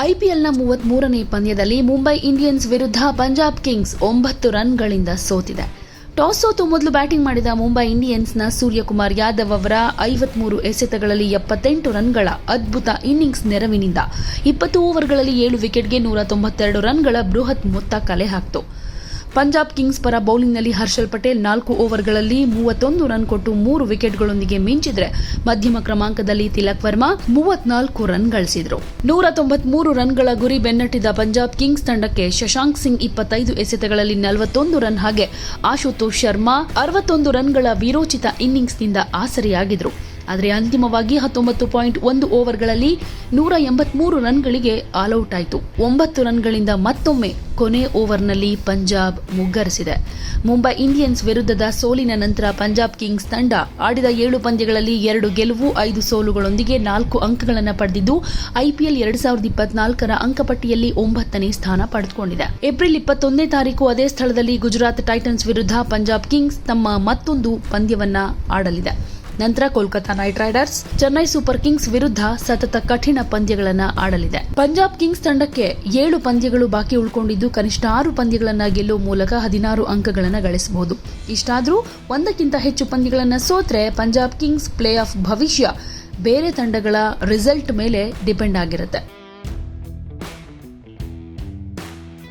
ಐಪಿಎಲ್ನ ಮೂವತ್ಮೂರನೇ ಪಂದ್ಯದಲ್ಲಿ ಮುಂಬೈ ಇಂಡಿಯನ್ಸ್ ವಿರುದ್ಧ ಪಂಜಾಬ್ ಕಿಂಗ್ಸ್ ಒಂಬತ್ತು ರನ್ಗಳಿಂದ ಸೋತಿದೆ. ಟಾಸ್ ಸೋತು ಮೊದಲು ಬ್ಯಾಟಿಂಗ್ ಮಾಡಿದ ಮುಂಬೈ ಇಂಡಿಯನ್ಸ್ನ ಸೂರ್ಯಕುಮಾರ್ ಯಾದವ್ ಅವರ ಐವತ್ಮೂರು ಎಸೆತಗಳಲ್ಲಿ ಎಪ್ಪತ್ತೆಂಟು ರನ್ಗಳ ಅದ್ಭುತ ಇನ್ನಿಂಗ್ಸ್ ನೆರವಿನಿಂದ ಇಪ್ಪತ್ತು ಓವರ್ಗಳಲ್ಲಿ ಏಳು ವಿಕೆಟ್ಗೆ ನೂರ ತೊಂಬತ್ತೆರಡು ರನ್ಗಳ ಬೃಹತ್ ಮೊತ್ತ ಕಲೆ ಹಾಕಿತು. ಪಂಜಾಬ್ ಕಿಂಗ್ಸ್ ಪರ ಬೌಲಿಂಗ್ನಲ್ಲಿ ಹರ್ಷಲ್ ಪಟೇಲ್ ನಾಲ್ಕು ಓವರ್ಗಳಲ್ಲಿ ಮೂವತ್ತೊಂದು ರನ್ ಕೊಟ್ಟು ಮೂರು ವಿಕೆಟ್ಗಳೊಂದಿಗೆ ಮಿಂಚಿದ್ರೆ ಮಧ್ಯಮ ಕ್ರಮಾಂಕದಲ್ಲಿ ತಿಲಕ್ ವರ್ಮಾ ಮೂವತ್ನಾಲ್ಕು ರನ್ ಗಳಿಸಿದರು. ನೂರ ತೊಂಬತ್ಮೂರು ರನ್ಗಳ ಗುರಿ ಬೆನ್ನಟ್ಟಿದ ಪಂಜಾಬ್ ಕಿಂಗ್ಸ್ ತಂಡಕ್ಕೆ ಶಶಾಂಕ್ ಸಿಂಗ್ ಇಪ್ಪತ್ತೈದು ಎಸೆತಗಳಲ್ಲಿ ನಲವತ್ತೊಂದು ರನ್ ಹಾಗೆ ಆಶುತೋಷ್ ಶರ್ಮಾ ಅರವತ್ತೊಂದು ರನ್ಗಳ ವೀರೋಚಿತ ಇನ್ನಿಂಗ್ಸ್ನಿಂದ ಆಸರೆಯಾಗಿದ್ರು. ಆದರೆ ಅಂತಿಮವಾಗಿ ಹತ್ತೊಂಬತ್ತು ಪಾಯಿಂಟ್ ಒಂದು ಓವರ್ಗಳಲ್ಲಿ ನೂರ ಎಂಬತ್ಮೂರು ರನ್ಗಳಿಗೆ ಆಲ್ಔಟ್ ಆಯಿತು. ಒಂಬತ್ತು ರನ್ಗಳಿಂದ ಮತ್ತೊಮ್ಮೆ ಕೊನೆ ಓವರ್ನಲ್ಲಿ ಪಂಜಾಬ್ ಮುಗ್ಗರಿಸಿದೆ. ಮುಂಬೈ ಇಂಡಿಯನ್ಸ್ ವಿರುದ್ಧದ ಸೋಲಿನ ನಂತರ ಪಂಜಾಬ್ ಕಿಂಗ್ಸ್ ತಂಡ ಆಡಿದ ಏಳು ಪಂದ್ಯಗಳಲ್ಲಿ ಎರಡು ಗೆಲುವು, ಐದು ಸೋಲುಗಳೊಂದಿಗೆ ನಾಲ್ಕು ಅಂಕಗಳನ್ನು ಪಡೆದಿದ್ದು ಐಪಿಎಲ್ ಎರಡ್ ಸಾವಿರದ ಇಪ್ಪತ್ನಾಲ್ಕರ ಅಂಕಪಟ್ಟಿಯಲ್ಲಿ ಒಂಬತ್ತನೇ ಸ್ಥಾನ ಪಡೆದುಕೊಂಡಿದೆ. ಏಪ್ರಿಲ್ ಇಪ್ಪತ್ತೊಂದನೇ ತಾರೀಕು ಅದೇ ಸ್ಥಳದಲ್ಲಿ ಗುಜರಾತ್ ಟೈಟನ್ಸ್ ವಿರುದ್ಧ ಪಂಜಾಬ್ ಕಿಂಗ್ಸ್ ತಮ್ಮ ಮತ್ತೊಂದು ಪಂದ್ಯವನ್ನ ಆಡಲಿದೆ. ನಂತರ Kolkata Knight Riders Chennai Super Kings ವಿರುದ್ಧ ಸತತ ಕಠಿಣ ಪಂದ್ಯಗಳನ್ನು ಆಡಲಿದೆ. ಪಂಜಾಬ್ ಕಿಂಗ್ಸ್ ತಂಡಕ್ಕೆ ಏಳು ಪಂದ್ಯಗಳು ಬಾಕಿ ಉಳ್ಕೊಂಡಿದ್ದು ಕನಿಷ್ಠ ಆರು ಪಂದ್ಯಗಳನ್ನು ಗೆಲ್ಲುವ ಮೂಲಕ ಹದಿನಾರು ಅಂಕಗಳನ್ನು ಗಳಿಸಬಹುದು. ಇಷ್ಟಾದರೂ ಒಂದಕ್ಕಿಂತ ಹೆಚ್ಚು ಪಂದ್ಯಗಳನ್ನು ಸೋತ್ರೆ ಪಂಜಾಬ್ ಕಿಂಗ್ಸ್ ಪ್ಲೇ ಆಫ್ ಭವಿಷ್ಯ ಬೇರೆ ತಂಡಗಳ ರಿಸಲ್ಟ್ ಮೇಲೆ ಡಿಪೆಂಡ್ ಆಗಿರುತ್ತೆ.